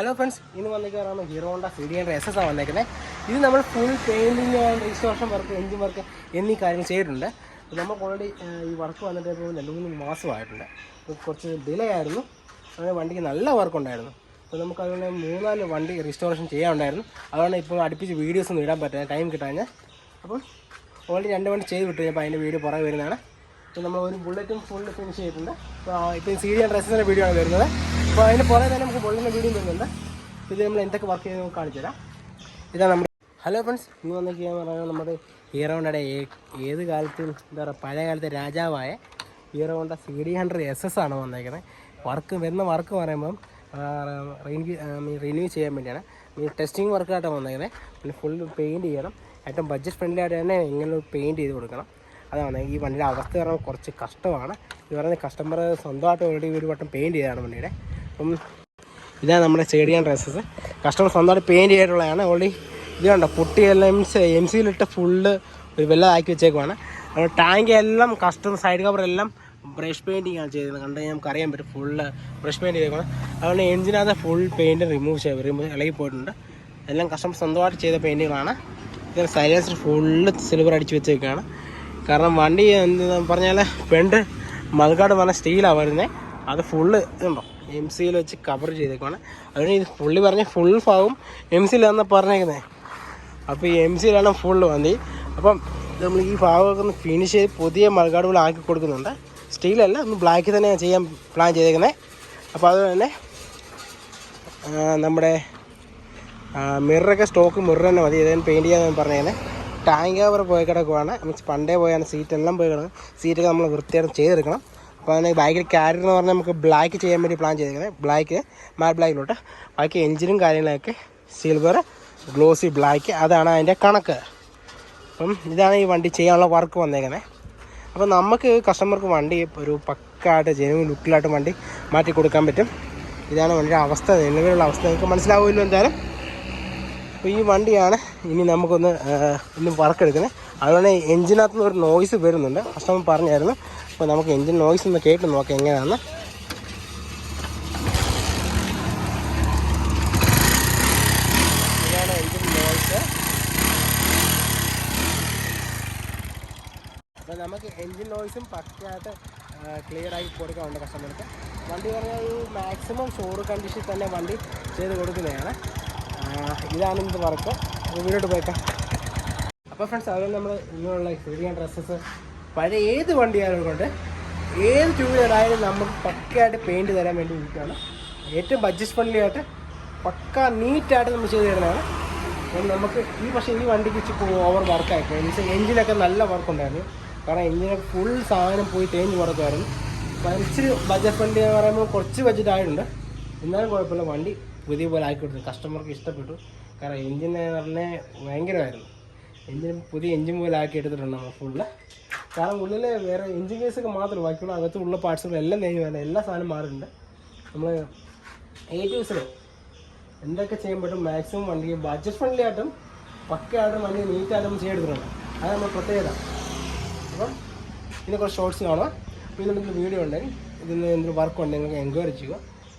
Hello friends ഇന്ന് വന്നിരിക്കുകയാണ് Hero Honda C D S S ആണ് വന്നേക്കുന്നത് ഇത് നമ്മൾ full painting restoration work engine work എന്നീ കാര്യങ്ങൾ ചെയ്തിട്ടുണ്ട്. അപ്പോൾ നമുക്ക് ഓൾറെഡി ഈ വർക്ക് വന്നിട്ട് ഇപ്പോൾ രണ്ട് മൂന്ന് മാസമായിട്ടുണ്ട്. അപ്പോൾ കുറച്ച് ഡിലേ ആയിരുന്നു. അങ്ങനെ വണ്ടിക്ക് നല്ല വർക്ക് ഉണ്ടായിരുന്നു. അപ്പോൾ നമുക്ക് അതുകൊണ്ട് മൂന്നാൽ വണ്ടി റിസ്റ്റോറേഷൻ ചെയ്യാനുണ്ടായിരുന്നു. അതുകൊണ്ട് ഇപ്പോൾ അടുപ്പിച്ച് വീഡിയോസ് ഒന്നും ഇടാൻ പറ്റില്ല ടൈം കിട്ടാഞ്ഞ്. അപ്പോൾ ഓൾറെഡി രണ്ട് വണ്ടി ചെയ്ത് വിട്ടു അപ്പോൾ അതിന്റെ വീഡിയോ പുറകെ വരുന്നതാണ്. ഇപ്പോൾ നമ്മൾ ഒരു ബുള്ളറ്റും ഫുള്ള് ഫിനിഷ് ചെയ്തിട്ടുണ്ട്. അപ്പോൾ ഇപ്പോൾ സി ഡി ഡ്രസ്സിന്റെ വീഡിയോ ആണ് വരുന്നത്. അപ്പോൾ അതിന് പുറകെ തന്നെ നമുക്ക് പൊള്ളുന്ന വീഡിയോ വരുന്നുണ്ട്. ഇത് നമ്മൾ എന്തൊക്കെ വർക്ക് ചെയ്ത് നമുക്ക് കാണിച്ചു തരാം. ഇതാണ് നമ്മുടെ ഹലോ ഫ്രണ്ട്സ് ഇന്ന് വന്നിരിക്കുക പറയുന്നത് നമ്മുടെ ഹീറോണ്ടയുടെ ഏത് കാലത്തും എന്താ പറയുക പഴയ കാലത്തെ രാജാവായ Hero Honda C D hundred S S ആണ് വന്നേക്കുന്നത്. വർക്ക് വരുന്ന വർക്ക് പറയുമ്പം റിന്യൂ റിന്യൂ ചെയ്യാൻ വേണ്ടിയാണ്. മീൻ ടെസ്റ്റിംഗ് വർക്കായിട്ടാണ് വന്നേക്കുന്നത്. പിന്നെ ഫുൾ പെയിന്റ് ചെയ്യണം. ഏറ്റവും ബഡ്ജറ്റ് ഫ്രണ്ട്ലി ആയിട്ട് തന്നെ ഇങ്ങനെ പെയിന്റ് ചെയ്ത് കൊടുക്കണം. അതാണ് ഈ വണ്ടിയുടെ അവസ്ഥ പറയുമ്പോൾ കുറച്ച് കഷ്ടമാണ്. ഇത് പറയുന്നത് കസ്റ്റമർ സ്വന്തമായിട്ട് ഓൾറെഡി ഒരു വട്ടം പെയിന്റ് ചെയ്തതാണ് വണ്ടിയുടെ. അപ്പം ഇതാണ് നമ്മുടെ സ്റ്റേഡിയം ഡ്രസ്സസ്. കസ്റ്റമർ സ്വന്തമായിട്ട് പെയിന്റ് ചെയ്തിട്ടുള്ളതാണ്. ഓൾറെഡി ഇത് കണ്ടോ പൊട്ടി എല്ലാം എം സിയിലിട്ട് ഫുള്ള് ഒരു വെള്ളമാക്കി വെച്ചേക്കുവാണ്. ടാങ്ക് എല്ലാം കസ്റ്റം സൈഡ് കവർ എല്ലാം ബ്രഷ് പെയിന്റിങ് ആണ് ചെയ്തത്. കണ്ട് നമുക്ക് അറിയാൻ പറ്റും ഫുള്ള് ബ്രഷ് പെയിന്റ് ചെയ്തേക്കണം അതുകൊണ്ട് എഞ്ചിനകത്ത് ഫുൾ പെയിന്റ് റിമൂവ് ചെയ്ത് റിമൂവ് ഇളകി പോയിട്ടുണ്ട്. എല്ലാം കസ്റ്റമർ സ്വന്തമായിട്ട് ചെയ്ത പെയിന്റുകളാണ് ഇത് സൈലൻസർ ഫുള്ള് സിൽവർ അടിച്ച് വെച്ചേക്കാണ്. കാരണം വണ്ടി എന്ത് പറഞ്ഞാൽ പെണ്ട് മൽക്കാട് പറഞ്ഞ സ്റ്റീലാണ് വരുന്നത് അത് ഫുള്ള് ഇതുണ്ടോ? എം സിയിൽ വെച്ച് കവർ ചെയ്തേക്കുവാണ്. അതുകൊണ്ട് ഇത് പുള്ളി പറഞ്ഞ ഫുൾ ഫാവും എം സിയിലാണെന്ന് പറഞ്ഞേക്കുന്നത് അപ്പോൾ ഈ എം സിയിലാണ് ഫുൾ വന്നി. അപ്പം നമ്മൾ ഈ ഭാഗമൊക്കെ ഒന്ന് ഫിനിഷ് ചെയ്ത് പുതിയ മൽക്കാടുകൾ ആക്കി കൊടുക്കുന്നുണ്ട്. സ്റ്റീലല്ല ഒന്ന് ബ്ലാക്ക് തന്നെ ചെയ്യാൻ പ്ലാൻ ചെയ്തേക്കുന്നത് അപ്പോൾ അതുപോലെ തന്നെ നമ്മുടെ മിററൊക്കെ സ്റ്റോക്ക് മിറർ തന്നെ മതി. ഏതായാലും പെയിന്റ് ചെയ്യാൻ പറഞ്ഞേക്കുന്നത് ടാങ്ക് കവർ പോയി കിടക്കുവാണ്. മീൻസ് പണ്ടേ പോയാണ് സീറ്റെല്ലാം പോയി കിടക്കുന്നത്. സീറ്റൊക്കെ നമ്മൾ വൃത്തിയായിട്ട് ചെയ്തെടുക്കണം. അപ്പോൾ അതിന് ബാക്കിൽ ക്യാരിയർ എന്ന് പറഞ്ഞാൽ നമുക്ക് ബ്ലാക്ക് ചെയ്യാൻ വേണ്ടി പ്ലാൻ ചെയ്തേക്കുന്നത് ബ്ലാക്ക് മാറ്റ് ബ്ലാക്കിലോട്ട് ബാക്കി എഞ്ചിനും കാര്യങ്ങളൊക്കെ സിൽവർ ഗ്ലോസി ബ്ലാക്ക് അതാണ് അതിന്റെ കണക്ക്. അപ്പം ഇതാണ് ഈ വണ്ടി ചെയ്യാനുള്ള വർക്ക് വന്നേക്കുന്നത് അപ്പോൾ നമുക്ക് കസ്റ്റമർക്ക് വണ്ടി ഒരു പക്കായിട്ട് ജനുവൻ ലുക്കിലായിട്ട് വണ്ടി മാറ്റി കൊടുക്കാൻ പറ്റും. ഇതാണ് വണ്ടിയുടെ അവസ്ഥ. നിലവിലുള്ള അവസ്ഥ നിങ്ങൾക്ക് മനസ്സിലാവുമല്ലോ എന്തായാലും. അപ്പോൾ ഈ വണ്ടിയാണ് ഇനി നമുക്കൊന്ന് ഒന്ന് വർക്ക് എടുക്കുന്നത് അതുകൊണ്ട് എഞ്ചിനകത്ത് നിന്ന് ഒരു നോയ്സ് വരുന്നുണ്ട്. കസ്റ്റമർ പറഞ്ഞായിരുന്നു. അപ്പോൾ നമുക്ക് എഞ്ചിൻ നോയ്സ് ഒന്ന് കേട്ട് നോക്കാം എങ്ങനെയാണെന്ന് അപ്പോൾ നമുക്ക് എൻജിൻ നോയ്സും പക്കയായിട്ട് ക്ലിയർ ആക്കി കൊടുക്കാറുണ്ട് കസ്റ്റമർക്ക്. വണ്ടി പറഞ്ഞാൽ മാക്സിമം ഷോറ് കണ്ടീഷനിൽ തന്നെ വണ്ടി ചെയ്ത് കൊടുക്കുന്നതാണ്. ഇതാണ് ഇത് വർക്ക് വീട്ടിലോട്ട് പോയേക്കാം. അപ്പോൾ ഫ്രണ്ട്സ് അവരെ നമ്മൾ ഇങ്ങനെയുള്ള സീരിയൻ ഡ്രസ്സസ് പഴയ ഏത് വണ്ടിയായാലും കൊണ്ട് ഏത് ടൂ വീലറായാലും നമുക്ക് പക്കയായിട്ട് പെയിന്റ് തരാൻ വേണ്ടി ഇരിക്കുകയാണ്. ഏറ്റവും ബഡ്ജറ്റ് ഫ്രണ്ട്ലി ആയിട്ട് പക്ക നീറ്റായിട്ട് നമ്മൾ ചെയ്ത് തരുന്നതാണ്. അപ്പം നമുക്ക് ഈ പക്ഷേ ഈ വണ്ടിക്ക് ഇച്ചിരി ഓവർ വർക്കായി എന്നുവെച്ചാൽ എഞ്ചിനൊക്കെ നല്ല വർക്ക് ഉണ്ടായിരുന്നു. കാരണം എഞ്ചിനൊക്കെ ഫുൾ സാധനം പോയി തേഞ്ഞ് കൊടുക്കുമായിരുന്നു അപ്പം ഇച്ചിരി ബഡ്ജറ്റ് ഫ്രണ്ട്ലി എന്ന് പറയുമ്പോൾ കുറച്ച് ബഡ്ജറ്റ് ആയിട്ടുണ്ട്. എന്നാലും കുഴപ്പമില്ല. വണ്ടി പുതിയ പോലെ ആക്കി കൊടുത്തു കസ്റ്റമർക്ക് ഇഷ്ടപ്പെട്ടു. കാരണം എഞ്ചിൻ പറഞ്ഞാൽ ഭയങ്കരമായിരുന്നു. എഞ്ചിൻ പുതിയ എഞ്ചിൻ ആക്കി എടുത്തിട്ടുണ്ട് നമ്മൾ ഫുള്ള് കാരണം ഉള്ളിൽ വേറെ എഞ്ചിൻ കേസൊക്കെ മാത്രമേ ബാക്കിയുള്ള പാർട്സും എല്ലാം തേഞ്ഞ് വേണ്ട എല്ലാ സാധനം മാറിയിട്ടുണ്ട്. നമ്മൾ എ ടു എന്തൊക്കെ ചെയ്യാൻ പറ്റും മാക്സിമം വണ്ടി ബഡ്ജറ്റ് ഫ്രണ്ട്ലി ആയിട്ടും പക്കയായിട്ടും വണ്ടി നീറ്റായിട്ടും ചെയ്തെടുക്കുന്നുണ്ട് അത് നമ്മൾ പ്രത്യേകത. അപ്പം ഇതിനെ കുറച്ച് ഷോർട്സ് കാണാം അപ്പോൾ ഇതിന്റെ വീഡിയോ ഉണ്ടെങ്കിൽ ഇതിന് എന്തെങ്കിലും വർക്ക് ഉണ്ടെങ്കിൽ നിങ്ങൾക്ക് എൻക്വയറി ചെയ്യുക.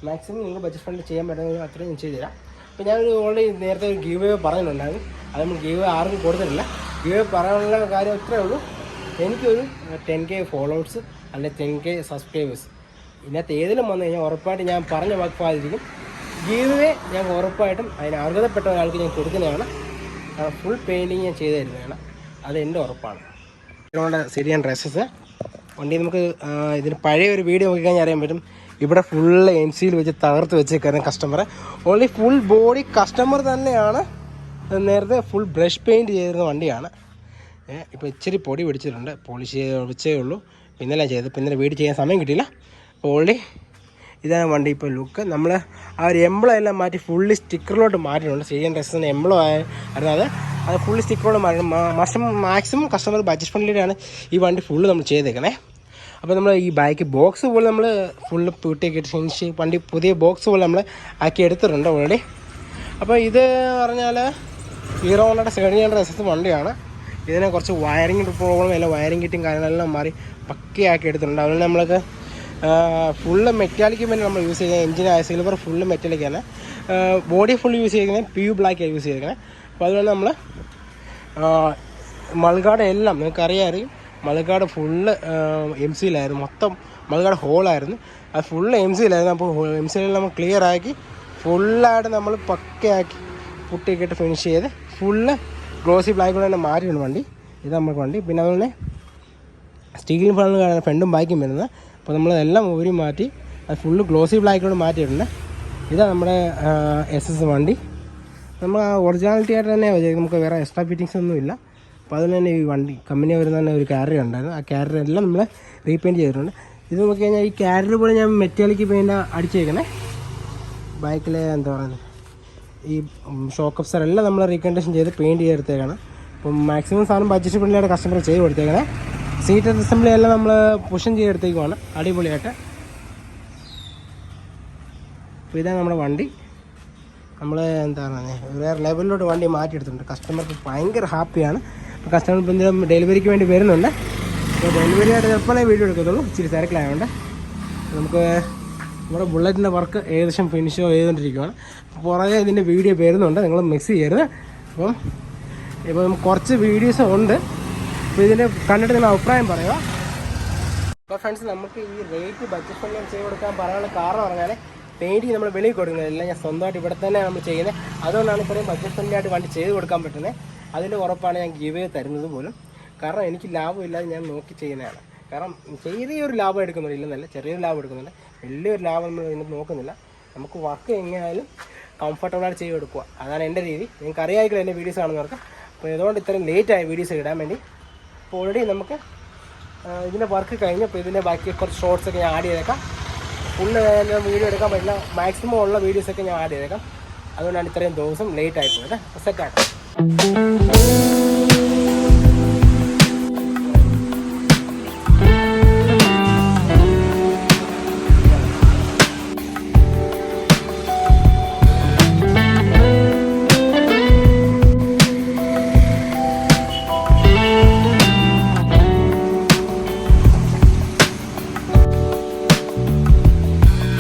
മാക്സിമം നിങ്ങൾ ബഡ്ജറ്റ് ഫ്രണ്ട്ലി ചെയ്യാൻ പറ്റുന്ന അത്രയും ഞാൻ ചെയ്തു തരാം അപ്പോൾ ഞാൻ ഓൾറെഡി നേരത്തെ ഒരു ഗീവ് വേ പറയുന്നുണ്ടായിരുന്നു അത് നമ്മൾ ഗീവ് ആർക്കും കൊടുത്തിട്ടില്ല. ഗീവ് പറയാനുള്ള കാര്യം ഇത്രയേ ഉള്ളൂ. എനിക്കൊരു ടെൻ കെ ഫോളോവേഴ്സ് അല്ലെങ്കിൽ ടെൻ കെ സബ്സ്ക്രൈബേഴ്സ് ഇതിനകത്ത് ഏതിലും വന്നു കഴിഞ്ഞാൽ ഉറപ്പായിട്ട് ഞാൻ പറഞ്ഞ വാക്കുപാതിരിക്കും ഗീവ് ഞാൻ ഉറപ്പായിട്ടും അതിന് അർഹതപ്പെട്ട ഒരാൾക്ക് ഞാൻ കൊടുക്കുന്നതാണ്. ഫുൾ പെയിന്റിങ് ഞാൻ ചെയ്തു തരുന്നതാണ്. അത് ഉറപ്പാണ്. ഇതിനുള്ള ശരിയാണ് ഡ്രസ്സസ് വണ്ടി നമുക്ക് ഇതിന് പഴയ ഒരു വീഡിയോ നോക്കിക്കഴിഞ്ഞാൽ അറിയാൻ പറ്റും. ഇവിടെ ഫുൾ എൻ സിയിൽ വെച്ച് തകർത്ത് വെച്ചേക്കായിരുന്നു കസ്റ്റമറെ ഓൺലി ഫുൾ ബോഡി കസ്റ്റമർ തന്നെയാണ്. നേരത്തെ ഫുൾ ബ്രഷ് പെയിന്റ് ചെയ്തിരുന്ന വണ്ടിയാണ്. ഇപ്പോൾ ഇച്ചിരി പൊടി പിടിച്ചിട്ടുണ്ട്. പോളിഷ് ചെയ്ത് ഉള്ളൂ. ഇന്നലെ ചെയ്ത് ഇന്നലെ വീട് ചെയ്യാൻ സമയം കിട്ടിയില്ല. ഓൺലി ഇതാണ് വണ്ടി. ഇപ്പോൾ ലുക്ക് നമ്മൾ ആ ഒരു എംബ്ലം എല്ലാം മാറ്റി ഫുള്ളി സ്റ്റിക്കറിലോട്ട് മാറ്റിയിട്ടുണ്ട്. ചെയ്യാൻ ഡ്രസ്സിന് എംബ്ലം ആയിരുന്നു അത് അത് ഫുള്ളി സ്റ്റിക്കറോട് മാറ്റി മാക്സിമം മാക്സിമം കസ്റ്റമർ ബഡ്ജറ്റ് ഫ്രണ്ട്ലിയാണ് ഈ വണ്ടി ഫുള്ള് നമ്മൾ ചെയ്തേക്കണേ. അപ്പോൾ നമ്മൾ ഈ ബാക്ക് ബോക്സ് പോലെ നമ്മൾ ഫുള്ള് പൂട്ടിയൊക്കെ ഫിനിഷ് വണ്ടി പുതിയ ബോക്സ് പോലെ നമ്മൾ ആക്കി എടുത്തിട്ടുണ്ട് ഓൾറെഡി അപ്പോൾ ഇത് പറഞ്ഞാൽ ഹീറോ ഹോണ്ടയുടെ സെക്കൻഡ് ഹൺഡ്രഡ് എസ് വണ്ടിയാണ്. ഇതിനെ കുറച്ച് വയറിംഗ് പ്രോബ്ലം എല്ലാം വയറിംഗ് കിറ്റും കാര്യങ്ങളെല്ലാം മാറി പക്കയാക്കി എടുത്തിട്ടുണ്ട്. അതുകൊണ്ട് നമ്മൾക്ക് ഫുള്ള് മെറ്റാലിക്ക് വേണ്ടി നമ്മൾ യൂസ് ചെയ്യുന്നത് ആയ സിൽവർ ഫുള്ള് മെറ്റാലിക്കാണ് ബോഡി ഫുൾ യൂസ് ചെയ്തിരിക്കുന്നത് പി യു ബ്ലാക്ക് യൂസ് ചെയ്തിരിക്കുന്നത്. അപ്പോൾ അതുകൊണ്ട് നമ്മൾ മൾഗാട് എല്ലാം നിങ്ങൾക്ക് മൾഗാട് ഫുള്ള് എം സിയിലായിരുന്നു മൊത്തം മലക്കാട് ഹോളായിരുന്നു അത് ഫുള്ള് എം സിയിലായിരുന്നു അപ്പോൾ എം സിയിൽ നമ്മൾ ക്ലിയർ ആക്കി ഫുള്ളായിട്ട് നമ്മൾ പക്കയാക്കി പുട്ടിയൊക്കെ ഇട്ട് ഫിനിഷ് ചെയ്ത് ഫുള്ള് ഗ്ലോസി ബ്ലാക്ക് കൂടെ തന്നെ മാറ്റിയിട്ടുണ്ട് വണ്ടി. ഇത് നമുക്ക് വണ്ടി. പിന്നെ അതുപോലെ സ്റ്റീൽ ഫാണ് ഫ്രണ്ടും ബാക്കും വരുന്നത്. അപ്പോൾ നമ്മളതെല്ലാം ഊരി മാറ്റി അത് ഫുള്ള് ഗ്ലോസി ബ്ലാക്കിലൂടെ മാറ്റിയിട്ടുണ്ട് ഇതാണ് നമ്മുടെ എസ് എസ് വണ്ടി. നമ്മൾ ഒറിജിനാലിറ്റി ആയിട്ട് തന്നെ നമുക്ക് വേറെ എക്സ്ട്രാ ഫിറ്റിങ്സ് ഒന്നും ഇല്ല അപ്പോൾ അതിന് തന്നെ ഈ വണ്ടി കമ്പനി വരുന്ന തന്നെ ഒരു ക്യാരി ഉണ്ടായിരുന്നു. ആ ക്യാരി എല്ലാം നമ്മൾ റീപെയിന്റ് ചെയ്തിട്ടുണ്ട്. ഇത് നോക്കി കഴിഞ്ഞാൽ ഈ ക്യാരി പോലെ ഞാൻ മെറ്റാലിക്ക് പെയിന്റ് അടിച്ചേക്കണേ. ബാക്കിലെ എന്താ പറയുന്നത് ഈ ഷോക്ക് അപ്സർ എല്ലാം നമ്മൾ റീകണ്ടീഷൻ ചെയ്ത് പെയിന്റ് ചെയ്തെടുത്തേക്കാണ്. അപ്പം മാക്സിമം സാധനം ബഡ്ജറ്റ് ഫ്രണ്ട്ലിയായിട്ട് കസ്റ്റമർ ചെയ്ത് കൊടുത്തേക്കണേ. സീറ്റ് അസംബ്ലി എല്ലാം നമ്മൾ പുഷൻ ചെയ്തെടുത്തേക്കുവാണ്. അടിപൊളിയായിട്ട്. അപ്പോൾ ഇതാണ് നമ്മുടെ വണ്ടി. നമ്മൾ എന്താ പറയുക വേറെ ലെവലിലോട്ട് വണ്ടി മാറ്റിയെടുത്തിട്ടുണ്ട്. കസ്റ്റമർക്ക് ഭയങ്കര ഹാപ്പിയാണ് കസ്റ്റമർ എന്തെങ്കിലും ഡെലിവറിക്ക് വേണ്ടി വരുന്നുണ്ട്. അപ്പോൾ ഡെലിവറി ആയിട്ട് ചിലപ്പോഴേ വീഡിയോ എടുക്കത്തുള്ളൂ? ഇച്ചിരി തിരക്കിലായതുകൊണ്ട് നമുക്ക് നമ്മുടെ ബുള്ളറ്റിന്റെ വർക്ക് ഏകദേശം ഫിനിഷോ ചെയ്തുകൊണ്ടിരിക്കുകയാണ് പുറകെ ഇതിന്റെ വീഡിയോ വരുന്നുണ്ട്. നിങ്ങൾ മിക്സ് ചെയ്യരുത്. അപ്പം ഇപ്പം കുറച്ച് വീഡിയോസ് ഉണ്ട്. അപ്പോൾ ഇതിന്റെ കണ്ടിട്ട് നിങ്ങൾ അഭിപ്രായം പറയുക. അപ്പോൾ ഫ്രണ്ട്സ് നമുക്ക് ഈ റേറ്റ് ബഡ്ജറ്റ് ഫ്രണ്ട്ലി ചെയ്ത് കൊടുക്കാൻ പറയാനുള്ള കാരണം പറഞ്ഞാൽ പെയിന്റിങ് നമ്മൾ വെളിയിൽ കൊടുക്കുന്നത്. എല്ലാം ഞാൻ സ്വന്തമായിട്ട് ഇവിടെ തന്നെ നമ്മൾ ചെയ്യുന്നത്. അതുകൊണ്ടാണ് ഇത്രയും ബഡ്ജറ്റ് ഫ്രണ്ട്ലി ആയിട്ട് വണ്ടി ചെയ്ത് കൊടുക്കാൻ പറ്റുന്നത്. അതിന്റെ ഉറപ്പാണ് ഞാൻ ഗീവ് തരുന്നത് പോലും കാരണം എനിക്ക് ലാഭമില്ലാതെ ഞാൻ നോക്കി ചെയ്യുന്നതാണ്. കാരണം ചെറിയൊരു ലാഭം എടുക്കുന്നില്ല ഇല്ലെന്നല്ല ചെറിയൊരു ലാഭം എടുക്കുന്നില്ല വലിയൊരു ലാഭം നമ്മൾ ഇതിനകത്ത് നോക്കുന്നില്ല. നമുക്ക് വർക്ക് എങ്ങനെയായാലും കംഫർട്ടബിളായിട്ട് ചെയ്ത് കൊടുക്കുക. അതാണ് എന്റെ രീതി. നിങ്ങൾക്ക് അറിയാമായിരിക്കും എന്റെ വീഡിയോസ് കാണുന്നവർക്ക്. അപ്പോൾ ഇതുകൊണ്ട് ഇത്രയും ലേറ്റായി വീഡിയോസ് ഇടാൻ വേണ്ടി. അപ്പോൾ ഓൾറെഡി നമുക്ക് ഇതിന്റെ വർക്ക് കഴിഞ്ഞപ്പോൾ ഇതിന്റെ ബാക്കി കുറച്ച് ഷോർട്സ് ഒക്കെ ഞാൻ ആഡ് ചെയ്തേക്കാം. ഫുള്ള് വീഡിയോ എടുക്കാൻ പറ്റില്ല. മാക്സിമം ഉള്ള വീഡിയോസൊക്കെ ഞാൻ ആഡ് ചെയ്തേക്കാം. അതുകൊണ്ടാണ് ഇത്രയും ദിവസം ലേറ്റ് സെറ്റ് സെറ്റാക്കാം Música